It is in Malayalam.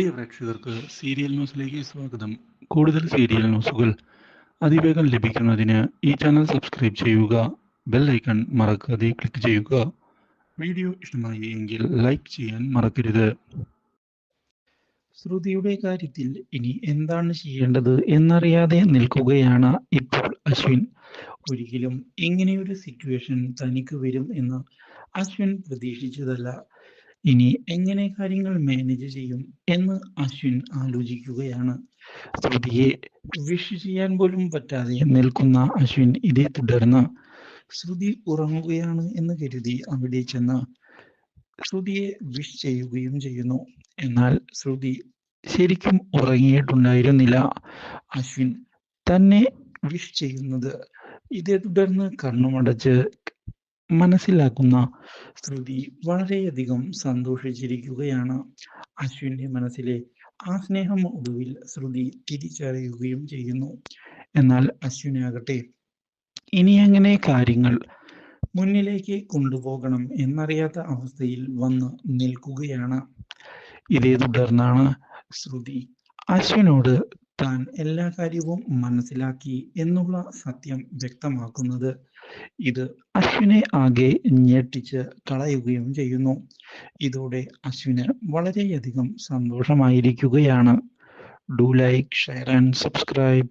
പ്രിയ പ്രേക്ഷകർക്ക് സീരിയൽ ന്യൂസിലേക്ക് സ്വാഗതം. കൂടുതൽ സീരിയൽ ന്യൂസുകൾ അതിവേഗം ലഭിക്കുന്നതിന് ഈ ചാനൽ സബ്സ്ക്രൈബ് ചെയ്യുക ബെൽ ഐക്കൺ മറക്കാതെ ക്ലിക്ക് ചെയ്യുക. വീഡിയോ ഇഷ്ടമായി എങ്കിൽ ലൈക്ക് ചെയ്യാൻ മറക്കരുത്. ശ്രുതിയുടെ കാര്യത്തിൽ ഇനി എന്താണ് ചെയ്യേണ്ടത് എന്നറിയാതെ നിൽക്കുകയാണ് ഇപ്പോൾ അശ്വിൻ. ഒരിക്കലും ഇങ്ങനെയൊരു സിറ്റുവേഷൻ തനിക്ക് വരും എന്ന് അശ്വിൻ പ്രതീക്ഷിച്ചതല്ല. ഇനി എങ്ങനെ കാര്യങ്ങൾ മാനേജ് ചെയ്യും എന്ന് അശ്വിൻ ആലോചിക്കുകയാണ്. ശ്രുതിയെ വിഷ് ചെയ്യാൻ പോലും പറ്റാതെ നിൽക്കുന്ന അശ്വിൻ ഇതേ തുടർന്ന് ശ്രുതി ഉറങ്ങുകയാണ് എന്ന് കരുതി അവിടെ ചെന്ന് ശ്രുതിയെ വിഷ് ചെയ്യുകയും ചെയ്യുന്നു. എന്നാൽ ശ്രുതി ശരിക്കും ഉറങ്ങിയിട്ടുണ്ടായിരുന്നില്ല. അശ്വിൻ തന്നെ വിഷ് ചെയ്യുന്നത് ഇതേ തുടർന്ന് കണ്ണുമടച്ച് മനസ്സിലാക്കുന്ന ശ്രുതി വളരെയധികം സന്തോഷിച്ചിരിക്കുകയാണ് അശ്വിന്റെ മനസ്സിലെ. ആ സ്നേഹം ഒടുവിൽ ശ്രുതി തിരിച്ചറിയുകയും ചെയ്യുന്നു. എന്നാൽ അശ്വിനാകട്ടെ ഇനി അങ്ങനെ കാര്യങ്ങൾ മുന്നിലേക്ക് കൊണ്ടുപോകണം എന്നറിയാത്ത അവസ്ഥയിൽ വന്ന് നിൽക്കുകയാണ്. ഇതേ തുടർന്നാണ് ശ്രുതി അശ്വിനോട് താൻ എല്ലാ കാര്യവും മനസ്സിലാക്കി എന്നുള്ള സത്യം വ്യക്തമാക്കുന്നത്. ഇത് അശ്വിനെ ആകെ ഞെട്ടിച്ച് കളയുകയും ചെയ്യുന്നു. ഇതോടെ അശ്വിന് വളരെയധികം സന്തോഷമായിരിക്കുകയാണ്. Do like share and subscribe.